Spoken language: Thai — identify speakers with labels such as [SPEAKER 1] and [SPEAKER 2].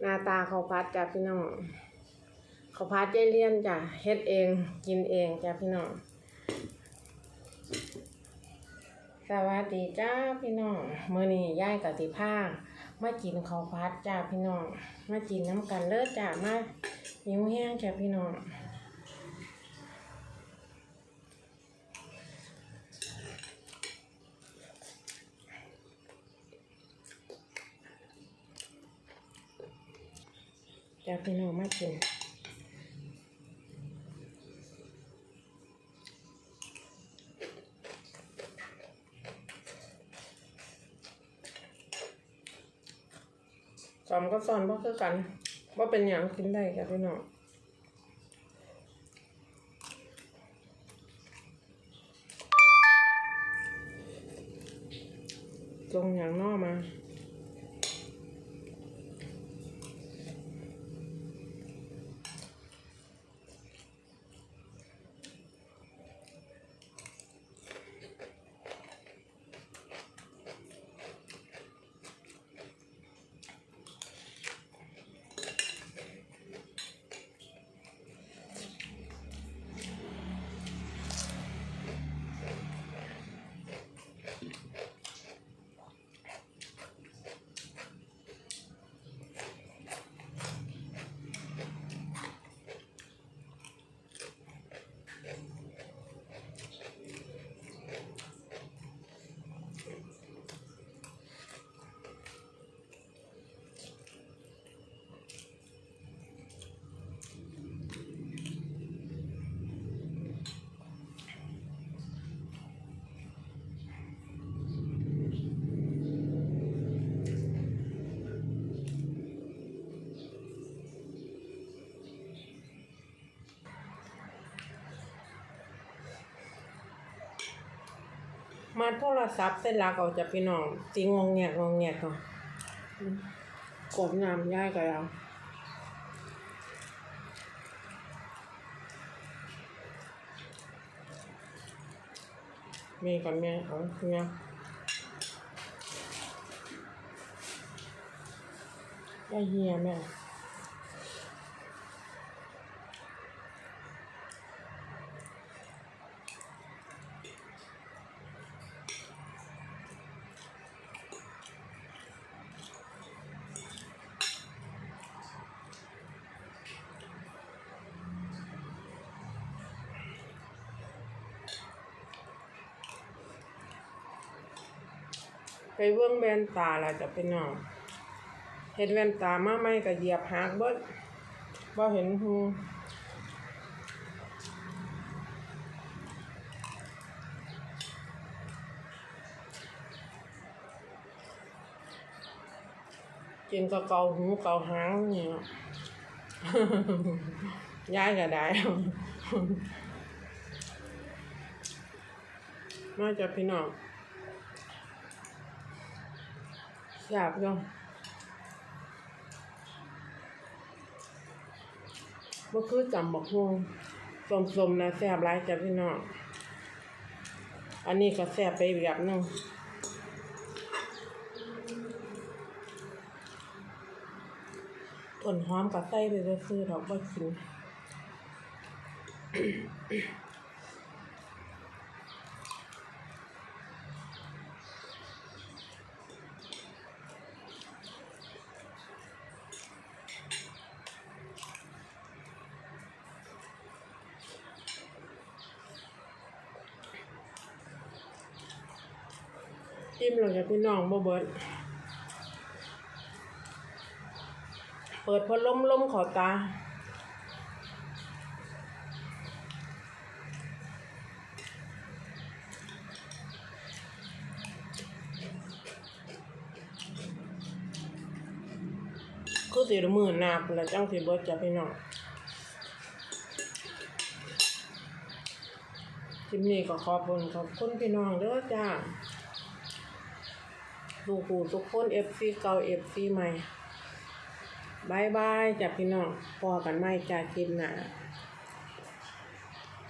[SPEAKER 1] หน้าตาเขาพัดจ้ะพี่น้องเขาพัดยายเลี่ยนจ้ะเฮ็ดเองกินเองจ้ะพี่น้องสวัสดีจ้าพี่น้องเมื่อนี้ยายกับติภามากินเขาพัดจ้าพี่น้องมากินน้ำกันเลิศจ้ามาหิวแห้งจ้ะพี่น้อง จ้าพี่น้องมากินสอนก็สอนว่าคือกันว่าเป็นอย่างกินได้จ้ะพี่น้องลงอย่างนอกมา มาโทรศัพท์เส้นลักเอาจะพี่น้องตีงงแงกงงแงกก่อนกดน้ำย่ายกับเรามีก่อนแม่เอาเนี่ยได้เฮียแม่ ไปเบื้องแว่นตาเราจะเป็นน้องเห็นแว่นตามาไม่ก็เหยียบหักเบิดบ่เห็นหูกินก็เกาหูเกาหางเนี่เนาะย้ายก็ได้มาจากพี่น้อง อยากยังบ่คือจำบักฮวงสมๆนะแซ่บหลายจ้ะพี่น้อง อันนี้ก็แซ่บไปแบบนึงต้นหอมก็ใส่ไปซื้อดอกบ่กิน จิ้มเลยจ้ะพี่น้องบ่เบิดเปิดพัดลมลมขอตาคือสีมือหนาพุ่นละจังสิเบิดจ้ะพี่น้องคลิปนี้ก็ขอบคุณขอบคุณพี่น้องเด้อจ้า ลูกหูทุกคนเอฟซีเก่าเอฟซีใหม่บายบายจากพี่น้องพอกันไหมจ้าคลิปหน้า